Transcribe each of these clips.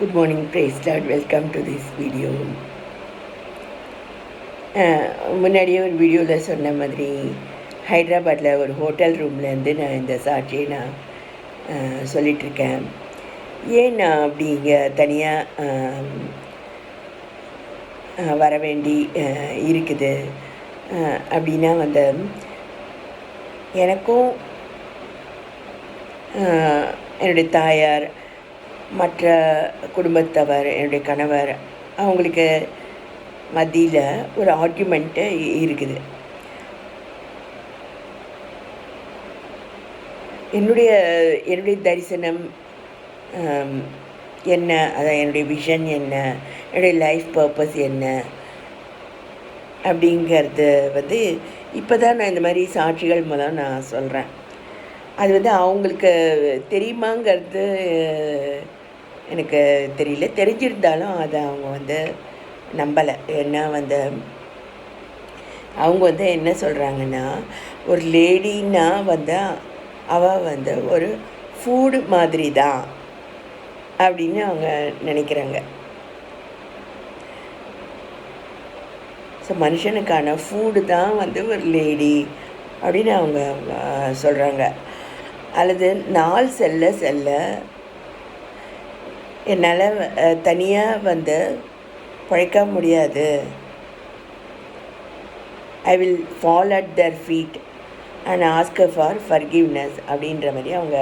Good morning praise lord welcome to this video முன்னாடியே ஒரு வீடியோவில் சொன்ன மாதிரி ஹைதராபாத்தில் ஒரு ஹோட்டல் ரூம்லேருந்து நான் இந்த சாட்சியை நான் சொல்லிகிட்ருக்கேன் ஏன் நான் அப்படி இங்கே தனியாக வர வேண்டி இருக்குது. அப்படின்னா வந்து எனக்கும் என்னுடைய தாயார் மற்ற குடும்பத்தவர் என்னுடைய கணவர் அவங்களுக்கு மத்தியில் ஒரு ஆர்குமெண்ட்டு இருக்குது. என்னுடைய என்னுடைய தரிசனம் என்ன அதான் என்னுடைய விஷன் என்ன என்னுடைய லைஃப் பர்பஸ் என்ன அப்படிங்கிறது வந்து இப்போ தான் நான் இந்த மாதிரி சாட்சிகள் மூலம் நான் சொல்கிறேன் அது வந்து அவங்களுக்கு தெரியுமாங்கிறது எனக்கு தெரியல. தெரிஞ்சிருந்தாலும் அதை அவங்க வந்து நம்பலை. ஏன்னா வந்து அவங்க வந்து என்ன சொல்கிறாங்கன்னா ஒரு லேடின்னா வந்து அவள் வந்து ஒரு ஃபூடு மாதிரி தான் அப்படின்னு அவங்க நினைக்கிறாங்க. ஸோ மனுஷனுக்கான ஃபூடு தான் வந்து ஒரு லேடி அப்படின்னு அவங்க சொல்கிறாங்க அல்லது நாள் செல்ல செல்ல என்னால் தனியாக வந்து பழைக்க முடியாது. I will fall at their feet and ask for forgiveness அப்படின்ற மாதிரி அவங்க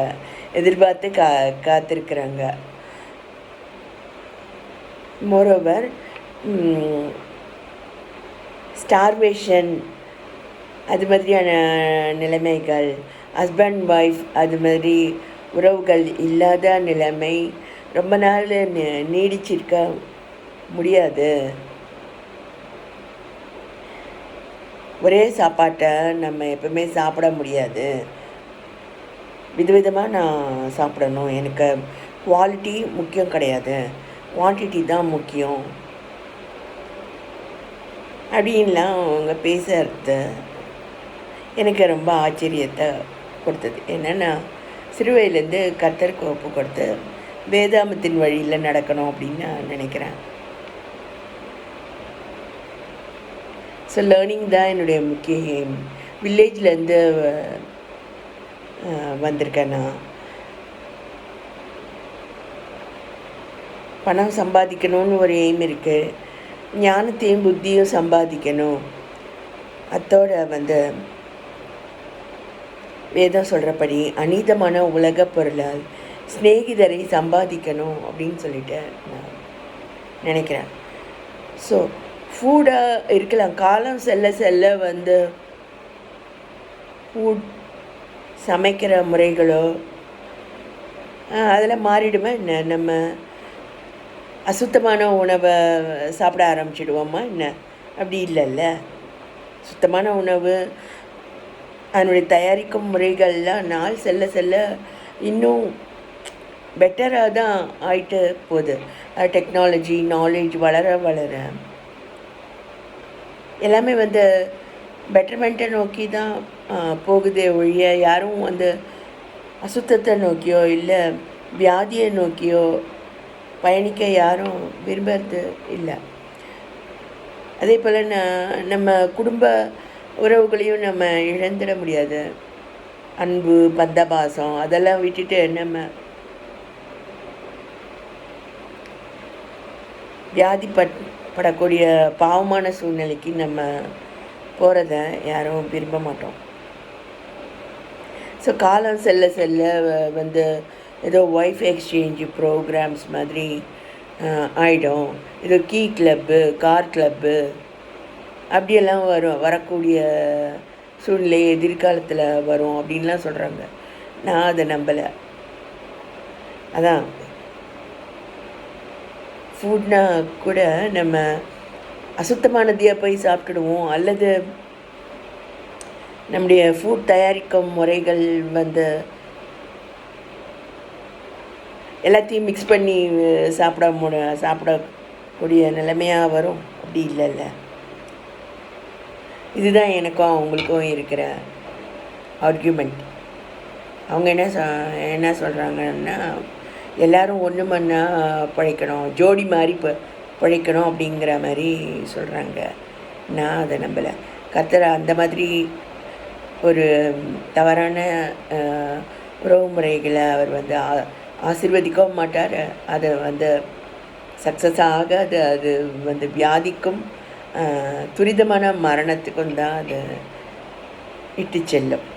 எதிர்பார்த்து கா காத்திருக்கிறாங்க. மோரோவர் ஸ்டார்வேஷன் அது மாதிரியான நிலைமைகள் ஹஸ்பண்ட் ஒய்ஃப் அது மாதிரி உறவுகள் இல்லாத நிலைமை ரொம்ப நாள் நீ- நீடிச்சிருக்க முடியாது. ஒரே சாப்பாட்டை நம்ம எப்பவுமே சாப்பிட முடியாது. விதவிதமாக நான் சாப்பிடணும். எனக்கு குவாலிட்டி முக்கியம் கிடையாது. குவான்டிட்டி தான் முக்கியம். அப்படின்லாம் அவங்க பேசுறது எனக்கு ரொம்ப ஆச்சரியத்தை கொடுத்தது. என்னென்னா சிறுவையிலேருந்து கத்தருக்கு ஒப்பு கொடுத்து வேதாமத்தின் வழியில் நடக்கணும் அப்படின்னு நான் நினைக்கிறேன். ஸோ லேர்னிங் தான் என்னுடைய முக்கிய எய்ம் வில்லேஜ்லேருந்து வந்திருக்கேன் நான். பணம் சம்பாதிக்கணும்னு ஒரு எய்ம் இருக்குது ஞானத்தையும் புத்தியும் சம்பாதிக்கணும். அத்தோட வந்து வேதம் சொல்கிறபடி அநீதமான உலக பொருளால் சிநேகிதரை சம்பாதிக்கணும் அப்படின்னு சொல்லிட்டு நான் நினைக்கிறேன். ஸோ ஃபுட்டாக இருக்கலாம். காலம் செல்ல செல்ல வந்து ஃபுட் சமைக்கிற முறைகளோ அதில் மாறிடுமா? என்ன நம்ம அசுத்தமான உணவை சாப்பிட ஆரம்பிச்சிடுவோமா? என்ன? அப்படி இல்லைல்ல. சுத்தமான உணவு அதனுடைய தயாரிக்கும் முறைகள்லாம் நாள் செல்ல செல்ல இன்னும் பெட்டராக தான் ஆயிட்டு போகுது. டெக்னாலஜி நாலேஜ் வளர வளர. எல்லாமே வந்து பெட்டர்மெண்ட்டை நோக்கி தான் போகுதே ஒழிய யாரும் வந்து அசுத்தத்தை நோக்கியோ இல்லை வியாதியை நோக்கியோ பயணிக்க யாரும் விரும்புறது இல்லை. அதே போல் நான் நம்ம குடும்ப உறவுகளையும் நம்ம இழந்துட முடியாது. அன்பு பந்தபாசம் அதெல்லாம் விட்டுட்டு நம்ம வியாதிப்பட் படக்கூடிய பாவமான சூழ்நிலைக்கு நம்ம போகிறத யாரும் விரும்ப மாட்டோம். ஸோ காலம் செல்ல செல்ல வ- வந்து ஏதோ ஒய்ஃப் எக்ஸ்சேஞ்சு ப்ரோக்ராம்ஸ் மாதிரி ஆகிடும் ஏதோ கீ கிளப்பு கார் கிளப்பு அப்படியெல்லாம் வரும். வரக்கூடிய சூழ்நிலை எதிர்காலத்தில் வரும் அப்படின்லாம் சொல்கிறாங்க நான் அதை நம்பலை. அதான். ஃபுட்னா கூட நம்ம அசுத்தமானதையாக போய் சாப்பிட்டுடுவோம். அல்லது நம்முடைய ஃபுட் தயாரிக்கும் முறைகள் வந்து எல்லாத்தையும் மிக்ஸ் பண்ணி சாப்பிட முட சாப்பிடக்கூடிய நிலைமையாக வரும். அப்படி இல்லைல்ல. இதுதான் எனக்கும் அவங்களுக்கும் இருக்கிற ஆர்கியூமெண்ட் அவங்க என்ன சொ என்ன சொல்கிறாங்கன்னா எல்லாரும் ஒன்று மண்ணா பிழைக்கணும். ஜோடி மாதிரி ப பிழைக்கணும் அப்படிங்கிற மாதிரி சொல்கிறாங்க நான் அதை நம்பலை. கர்த்தர் அந்த மாதிரி ஒரு தவறான உறவு முறைகளை அவர் வந்து ஆ- மாட்டார். அதை வந்து சக்ஸஸ் ஆக அது அது வந்து வியாதிக்கும் துரிதமான மரணத்துக்கும் தான் அது இட்டு செல்லும்.